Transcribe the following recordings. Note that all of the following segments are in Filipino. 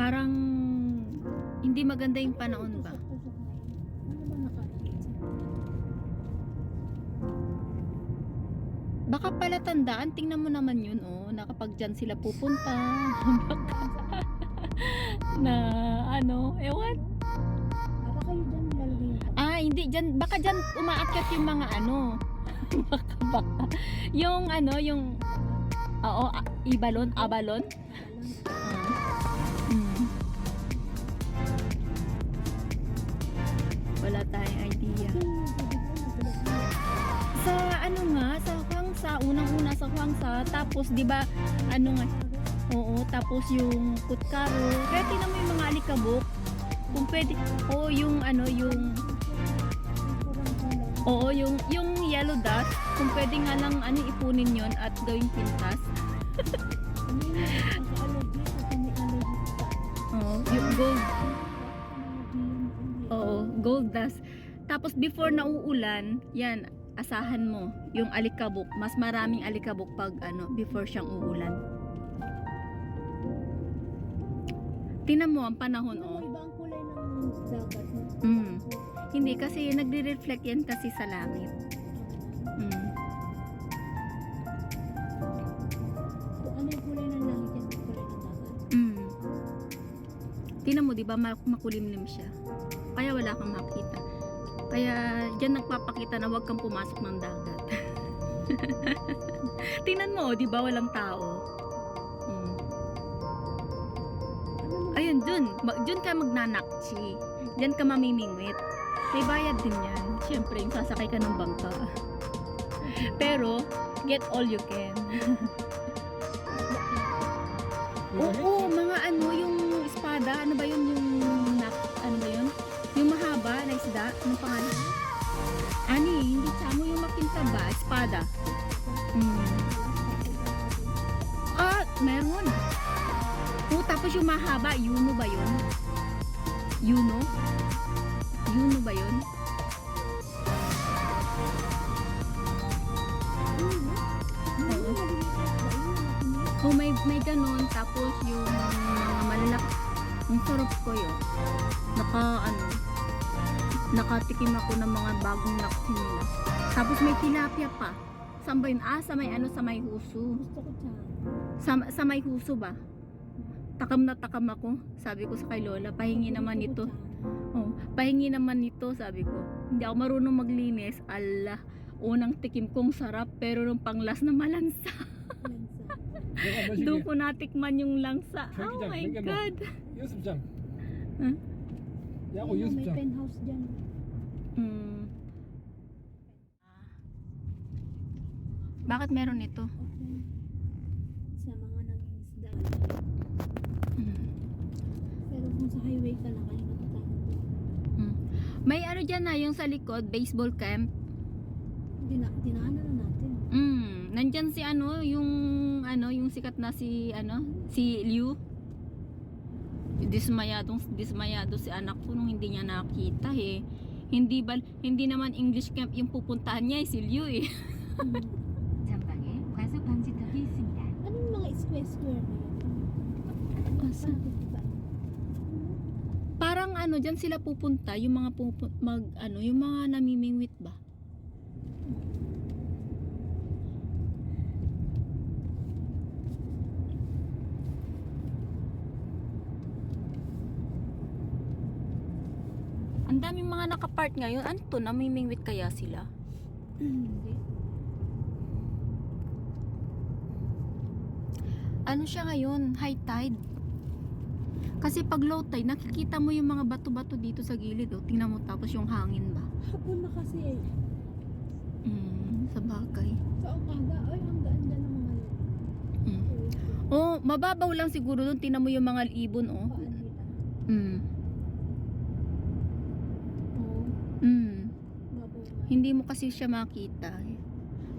Parang hindi maganda yung panahon ba? Baka pala tandaan, tingnan mo naman yun, oh, na kapag dyan sila pupunta. na ano, ewan. Para kayo dyan Ah, hindi, dyan, baka dyan umaakyat yung mga ano. baka, baka. Yung ano, yung, oo, ibalon, abalon. Ah. Mm. Wala tayong idea. Sa ano nga, sa Huangsa, unang-una sa Huangsa, tapos 'di ba ano nga, oo, tapos yung Kutkaro. Kaya tingnan mo yung mga alikabok. Kung pwede, oo, yung ano, yung Oo, yung yung yellow dust, kung pwede nga lang ano ipunin 'yon at gawing pintas. Oo, yung gold. Oo, gold dust. Tapos before na uulan, yan, asahan mo, yung alikabok, mas maraming alikabok pag ano, before siyang uulan. Tingnan mo ang panahon, oh. Iba ang kulay ng dagat. Mm. Hindi kasi nagre-reflect yan kasi sa langit. Mm. Mo, di ba, mak- makulimlim siya. Kaya wala kang makita. Kaya diyan nagpapakita na huwag kang pumasok ng dagat. Tingnan mo, di ba, walang tao. Mm. Ano mo? Ayun, dun. Dun ka magnanakchi. Diyan ka mamimingwit. May bayad din yan. Siyempre, yung sasakay ka ng bangka. Pero, get all you can. Oo, mga ano, yung espada, ano ba yun, yung, ano ba yun? Yung mahaba na isda, ano pangalan? Ani, hindi tsamo yung makinta ba? Espada. Hmm. Ah, meron. Oo, tapos yung mahaba, yuno ba yun? Yuno? Yuno ba yun? Oh, may, may ganun. Tapos yung mga malalaki. Ang sarap kayo. Naka, ano, nakatikim ako ng mga bagong laksi nila. Tapos may tilapia pa. Saan ba yun? Ah, sa may ano, sa may huso. Sa, sa may huso ba? Takam na takam ako. Sabi ko sa kay Lola, pahingi naman ito. Oh, pahingi naman nito, sabi ko. Hindi ako marunong maglinis. Allah, unang tikim kong sarap, pero nung panglas na malansa. Doon ko natikman yung langsa. Oh my God! 연습장 응? 야구 May 연습장 penthouse dyan. Hmm. Bakit meron ito? Okay. Sa mga nangingisda. Hmm. Pero kung sa highway ka lang, kayo natatakot. Hmm. May ano dyan na, yung sa likod, baseball camp. Dina, dinaanan na natin. Hmm. Nandyan si ano, yung ano, yung sikat na si ano, si Liu. Dismayadong dismayado si anak ko nung hindi niya nakita eh. Hindi ba hindi naman English camp yung pupuntahan niya eh, si Liu eh. 전방에 과속 방지턱이 있습니다. Anong mga square-square na yun? Asa? Diba? Parang ano, diyan sila pupunta, yung mga pupu- mag ano, yung mga namimingwit ba? Daming mga nakapart ngayon. Ano to? Namimingwit kaya sila? Ano siya ngayon? High tide. Kasi pag low tide, nakikita mo yung mga bato-bato dito sa gilid. Oh. Tingnan mo tapos yung hangin ba? Hapon na kasi eh. Mm, sa bagay. Sa umaga, ay, ang ganda ng mga Mm. Oh, mababaw lang siguro doon. Tingnan mo yung mga ibon, oh. Mm. Oo, Mm. babaw nga. Hindi mo kasi siya makita. eh.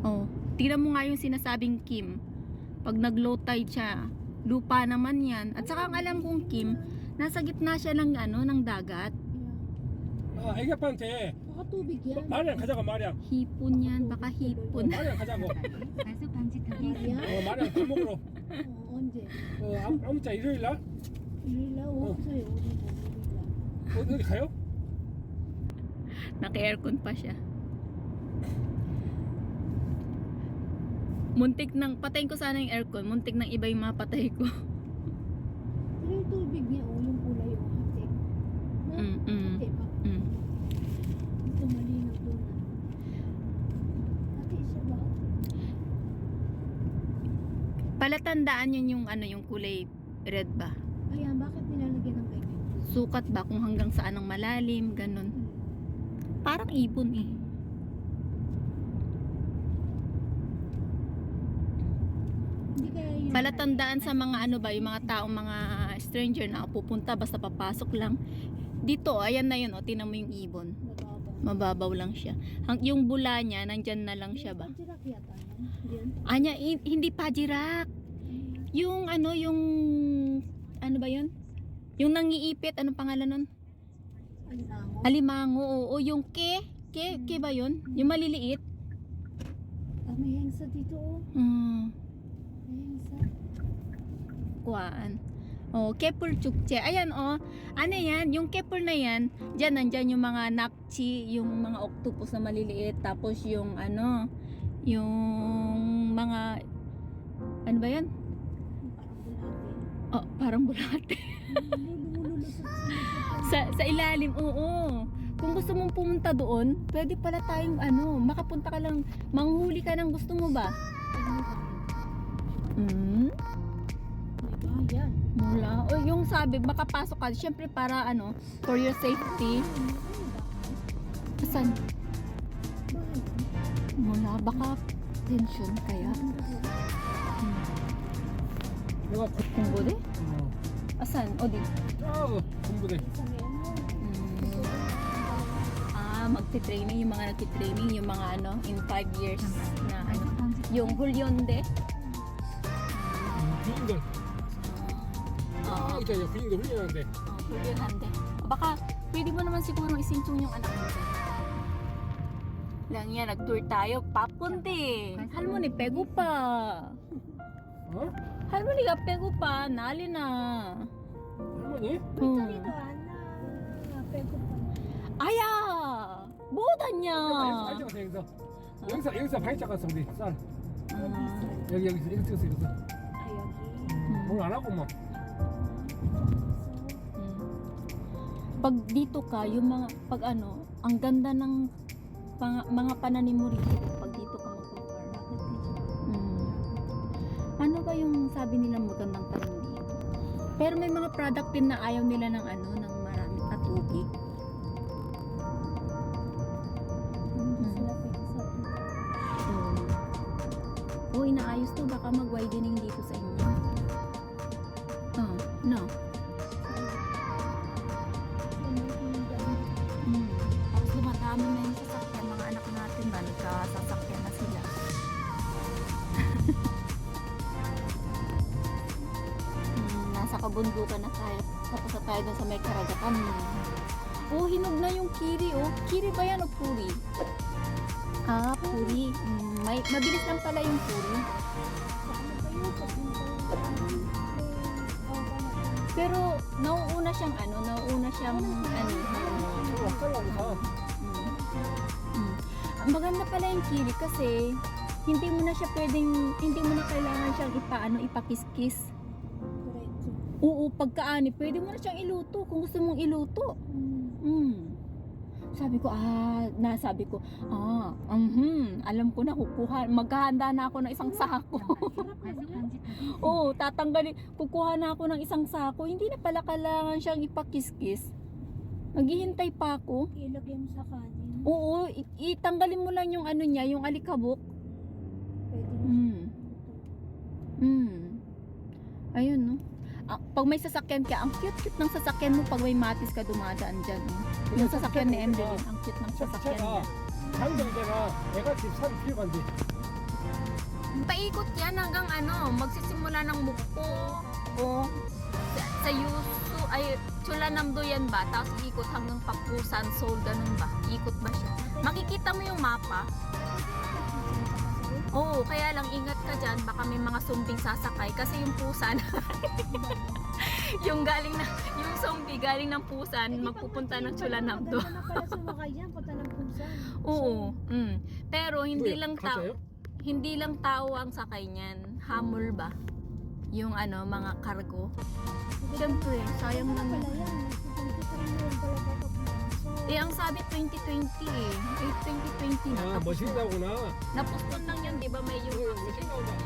Oh, tingnan mo nga yung sinasabing Kim. Pag nag-low tide siya, lupa naman yan. At saka ang alam kong Kim, nasa gitna siya ng ano, ng dagat. Yeah. 아 애기아빠한테 Baka tubig yan. 마리랑 가자고 마리랑 Hipon yan, baka hipon. 마리랑 가자고 과속 방지턱이 Maria? 있습니다. 어 나랑 밥 먹으러. 어, 언제? 어, 아무, 아무자 일요일 날? 일요일 날 없어요. 우리 뭐 일요일 날. 어디, 어디 가요? Naka-aircon pa siya. Muntik nang, patayin ko sana yung aircon. Muntik nang iba yung mapatay ko. Pero yung tubig niya, oh, yung kulay, yung hati. Na, Mm, mm. hati pa. Mm. Ito malinaw doon. Hati siya ba? Palatandaan yun yung ano yung kulay red ba? Ayan, bakit nilalagyan ng ganyan? Sukat ba kung hanggang saan ang malalim, ganun. Parang ibon eh. Palatandaan sa mga ano ba, yung mga taong mga stranger na pupunta basta papasok lang. Dito, ayan na yun, o, tinan mo yung ibon. Mababaw. Lang siya. Hang, yung bula niya, nandyan na lang siya ba? Jirak. Anya, hi- hindi pajirak. Yung ano, yung, ano ba yun? Yung nangiipit, anong pangalan nun? Alinango. Alimango, oo. Yung ke, ke, ke ba yun? Yung maliliit? Ah, may hengsa dito oh. Hmm, May hengsa. kuwaan. Oh, kepul chukche. Ayan, oh. Ano yan? Yung kepul na yan, dyan, nandyan yung mga nakchi, yung mga octopus na maliliit. Tapos yung ano, yung mga, ano ba yan? Parang bulate. Oh, parang bulate. sa, sa ilalim, oo. Kung gusto mong pumunta doon, pwede pala tayong ano, makapunta ka lang, manghuli ka ng gusto mo ba? Hmm? Diba, yan. Mula. O yung sabi, makapasok ka. Siyempre para ano, for your safety. Asan? Mula. Baka tension kaya. Hmm. Kung guli? Asan? O di? Oh, oo, kung guli magti-training, yung mga nagti-training, yung mga ano, in 5 years na ano, yung Hulyonde. Hulyonde. Oo. Ah, ito yung Hulyonde. Hulyonde. Baka, pwede mo naman siguro isintsong yung anak mo. Lang yan, nag-tour tayo, papunti. Hal mo ni Pegu pa. Huh? Hal mo ni Pegu pa, nali na. Hal mo ni? Dito, dito. 못 왔냐? 발짝가서 여기서. 여기서, 여기서 발짝 갔어, 우리. 쌀. 아, 여기, 여기서, 여기 찍었어, 여기서. Ayagi. 오늘 안 하고, 뭐. mm. Pag dito ka, yung mga, pag ano, ang ganda ng pang- mga pananim mo rito. Pag dito ka mag-farm. Mm. Ano ba yung sabi nila magandang tanim dito? Pero may mga product din na ayaw nila ng ano, ng marami at tubig. Baka mag-widening dito sa inyo. Oh, no. Mm. Tapos dumadami na yung sasakyan. Mga anak natin ba? Nagkasasakyan na sila. mm, nasa kabundukan na tayo. Tapos na tayo dun sa may karagatan. Oh, hinog na yung kiri, oh. Kiri ba yan o puri? Ah, puri. Mm, may, mabilis lang pala yung puri. Pero nauuna siyang ano, nauuna siyang ano. Mm. Ang maganda pala yung kili kasi hindi mo na siya pwedeng, hindi mo na kailangan siyang ipaano, ipakiskis. Oo, pagkaani, pwede mo na siyang iluto kung gusto mong iluto. Mm. mm. Sabi ko, ah, nasabi ko, ah, mhm, alam ko na kukuha, maghahanda na ako ng isang sako. Oo, tatanggalin, kukuha na ako ng isang sako. Hindi na pala kailangan siyang ipakiskis. Maghihintay pa ako. Ilagay mo sa kanin. Oo, itanggalin mo lang yung ano niya, yung alikabok. Pwede mo Mm. Mm. Ayun, no? Ah, pag may sasakyan ka, ang cute-cute ng sasakyan mo pag may matis ka dumadaan dyan. No? Yung sasakyan ni Emily, ang cute ng sasakyan niya. 차가 장정되나 내가 집 산 필요가 안 돼. Paikot yan hanggang ano, magsisimula ng Mukpo o sa, sa Yusu, ay Chulanamdo yan ba? Tapos ikot hanggang Pakusan, Seoul, ganun ba? Ikot ba siya? Makikita mo yung mapa. Oo, kaya lang ingat ka dyan, baka may mga zombie sasakay kasi yung pusa na, yung galing na, yung zombie galing ng Pusan, eh, magpupunta ng Chulanabdo. Madala na pala sumakay yan, punta ng Pusan. Oo. Mm. Pero hindi Wait, lang tao, hindi lang tao ang sakay niyan. Hamol ba? Yung ano, mga kargo. Siyempre, sayang naman. Eh, ang sabi 2020 eh. Eh, 2020 na. Ah, tapos basita ko na. Napuston lang yun, di ba? May yung accident niya.